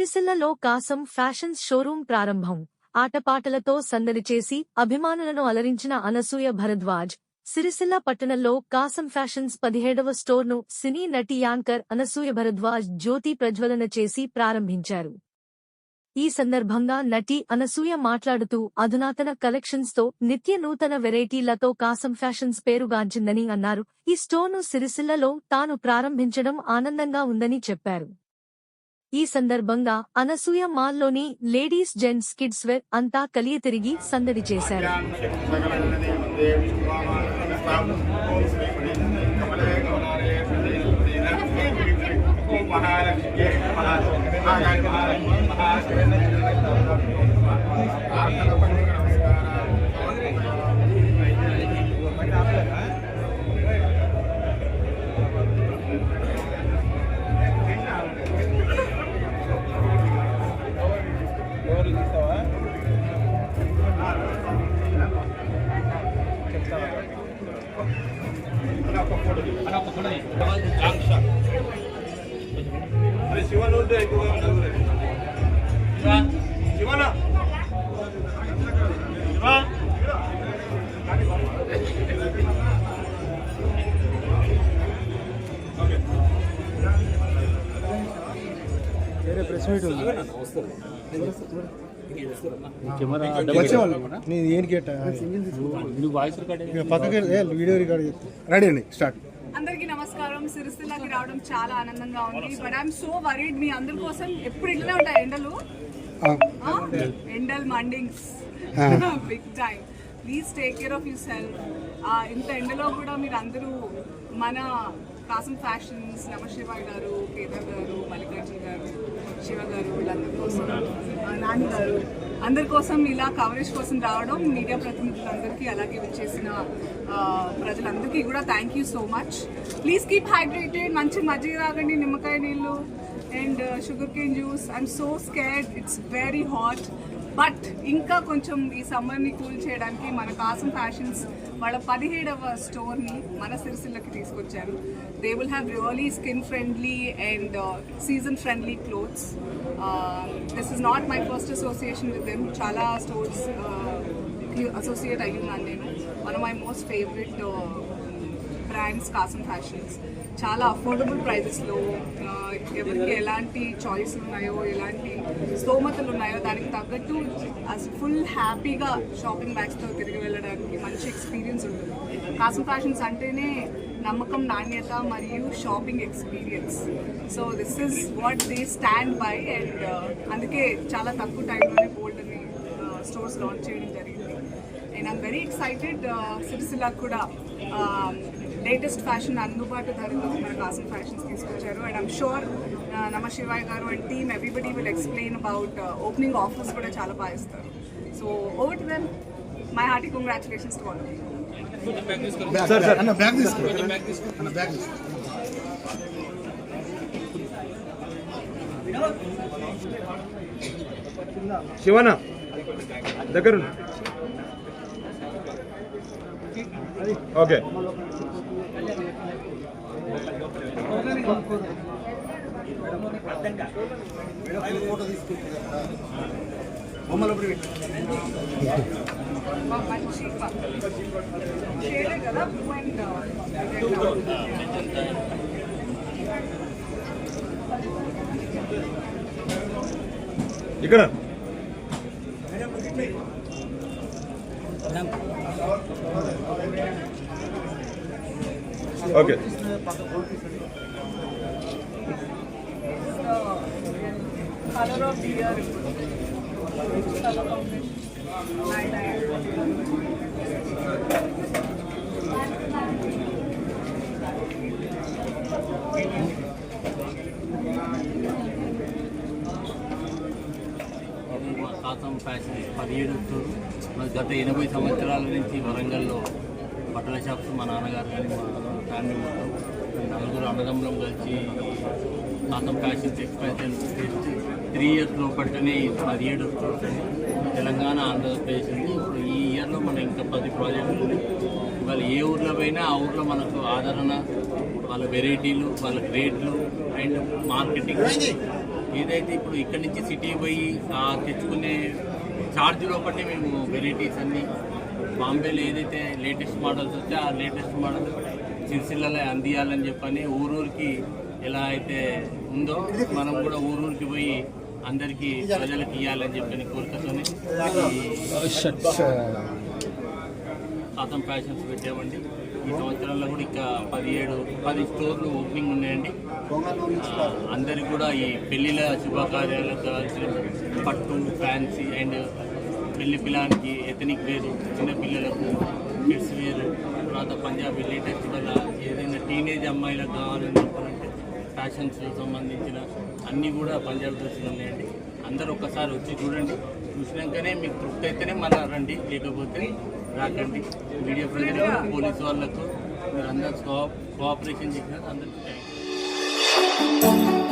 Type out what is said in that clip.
సిరిసిల్లలో కాసం fashion showroom ప్రారంభం. ఆటపాటలతో సందడి చేసి అభిమానులను అలరించిన అనసూయ భరద్వాజ్ సిరిసిల్ల పట్టణంలో కాసం ఫ్యాషన్స్ పదిహేడవ స్టోర్ను సినీ నటి యాంకర్ అనసూయ భరద్వాజ్ జ్యోతి ప్రజ్వలన చేసి ప్రారంభించారు. ఈ సందర్భంగా నటి అనసూయ మాట్లాడుతూ అధునాతన కలెక్షన్స్తో నిత్య నూతన వెరైటీలతో కాసం ఫ్యాషన్స్ పేరుగాంచిందని అన్నారు. ఈ స్టోర్ను సిరిసిల్లలో తాను ప్రారంభించడం ఆనందంగా ఉందని చెప్పారు. ఈ సందర్భంగా అనసూయ మాల్లోని లేడీస్ జెంట్స్ కిడ్స్ వేర్ అంతా కలియ తిరిగి సందడి చేశారు. శివన్ ఉంటే ఎక్కువగా ఉండదు శివన శివ వేరే ప్రెస్ మీట్ ఉంది కెమెరా వచ్చేవాళ్ళు నేను ఏం కేట నువ్వు వాయిస్ రికార్డ్ పక్కకి ఏ, వీడియో రికార్డ్ రెడీ అండి స్టార్ట్. అందరికీ నమస్కారం. సిరిసిల్లకి రావడం చాలా ఆనందంగా ఉంది. బట్ ఐఎమ్ సో వరీడ్ మీ అందరి కోసం ఎప్పుడు ఇట్లనే ఉంటాయి ఎండలు? ఎండల్ మండింగ్స్. Big time please take care of yourself ఇంత ఎండలో కూడా మీరు అందరూ మన కాసం ఫ్యాషన్స్ నమశివాయ్ గారు కేదార్ గారు మల్లికార్జున గారు శివ గారు వీళ్ళందరి కోసం ఆ, నాని గారు అందరి కోసం ఇలా కవరేజ్ కోసం రావడం మీడియా ప్రతినిధులందరికీ అలాగే వచ్చేసిన ప్రజలందరికీ కూడా thank you so much please keep hydrated మంచి మజ్జిగ తాగండి నిమ్మకాయ నీళ్ళు and sugarcane juice I'm so scared it's very hot but ఇంకా కొంచెం ఈ సమ్మర్ని కూల్ చేయడానికి మన కాసం ఫ్యాషన్స్ వాళ్ళ పదిహేడవ స్టోర్ని మన సిరిసిల్లకి తీసుకొచ్చారు. they will have really skin friendly and uh, season friendly clothes. Uh, this is not my first association with them. Chala stores uh, associate Ayun Nandenu, one of my most favorite uh, brands, Kasam Fashions. చాలా affordable ప్రైజెస్లో ఎవరికి ఎలాంటి choice ఉన్నాయో ఎలాంటి స్తోమతలు ఉన్నాయో దానికి తగ్గట్టు full హ్యాపీగా షాపింగ్ బ్యాగ్స్తో తిరిగి వెళ్ళడానికి మంచి ఎక్స్పీరియన్స్ ఉంటుంది. కాసం ఫ్యాషన్స్ అంటేనే నమ్మకం నాణ్యత మరియు shopping experience so this is what they stand by and అందుకే చాలా తక్కువ టైంలోనే బోల్డ్ అని స్టోర్స్ లాంచ్ చేయడం జరిగింది. And I'm very excited Sirisilla కూడా um, లేటెస్ట్ ఫ్యాషన్ అందుబాటు ధరలో మన కాసం ఫ్యాషన్స్ తీసుకొచ్చారు. And I'm sure Nama Shivay గారు and team everybody will explain about opening offers కూడా చాలా బాగా ఇస్తారు. So over to then my hearty congratulations to all శివన దగ్గర ఓకే మంచి షేడే ఇక్కడ. ఓకే శాతం ఫ్యాషన్ పదిహేడు మరి గత ఎనభై సంవత్సరాల నుంచి వరంగల్లో బట్టల షాప్స్ మా నాన్నగారు కానీ మా ఫ్యామిలీ నలుగురు అన్నదమ్ములం కలిసి Kasam fashions expansion three years లోపలనే పదిహేడు తెలంగాణ ఆంధ్రప్రదేశ్ ఉంది. ఇప్పుడు ఈ ఇయర్లో మనం ఇంకా పది ప్రాజెక్టులు ఉన్నాయి ఇవాళ ఏ ఊర్లో పోయినా ఆ ఊర్లో మనకు ఆదరణ వాళ్ళ వెరైటీలు వాళ్ళ రేట్లు అండ్ మార్కెటింగ్. ఏదైతే ఇప్పుడు ఇక్కడి నుంచి సిటీ పోయి తెచ్చుకునే ఛార్జ్ లోపలనే మేము వెరైటీస్ అన్ని. బాంబేలో ఏదైతే లేటెస్ట్ మోడల్స్ వచ్చే ఆ లేటెస్ట్ మోడల్ సిరిసిల్లలో అందియాలని చెప్పని ఊరూరికి ఎలా అయితే ఉందో మనం కూడా ఊరూరికి పోయి అందరికీ ప్రజలకు ఇవ్వాలని చెప్పని కోరికతోనే శాతం ఫ్యాషన్స్ పెట్టామండి. ఈ సంవత్సరంలో కూడా ఇంకా పదిహేడు పది స్టోర్లు ఓపెనింగ్ ఉన్నాయండి. అందరికి కూడా ఈ పెళ్ళిల శుభకార్యాలకు కావాల్సిన పట్టు ఫ్యాన్సీ అండ్ పెళ్ళి పిల్లానికి ఎథనిక్ వేరు చిన్న పిల్లలకు కిడ్స్ వేరు తర్వాత పంజాబీ లేటెస్ట్ వల్ల ఏదైనా టీనేజ్ అమ్మాయిలకు కావాలని చెప్పాలంటే ఫ్యాషన్స్ సంబంధించిన అన్నీ కూడా పంజాబ్ డ్రెస్సులు ఉన్నాయండి. అందరూ ఒక్కసారి వచ్చి చూడండి. చూసినాకనే మీకు తృప్తి అయితేనే మళ్ళీ రండి లేకపోతే రాకండి. మీడియా ప్రజలకు పోలీసు వాళ్ళకు మీరు అందరూ కోఆపరేషన్ చేసినారు అందరికీ థ్యాంక్ యూ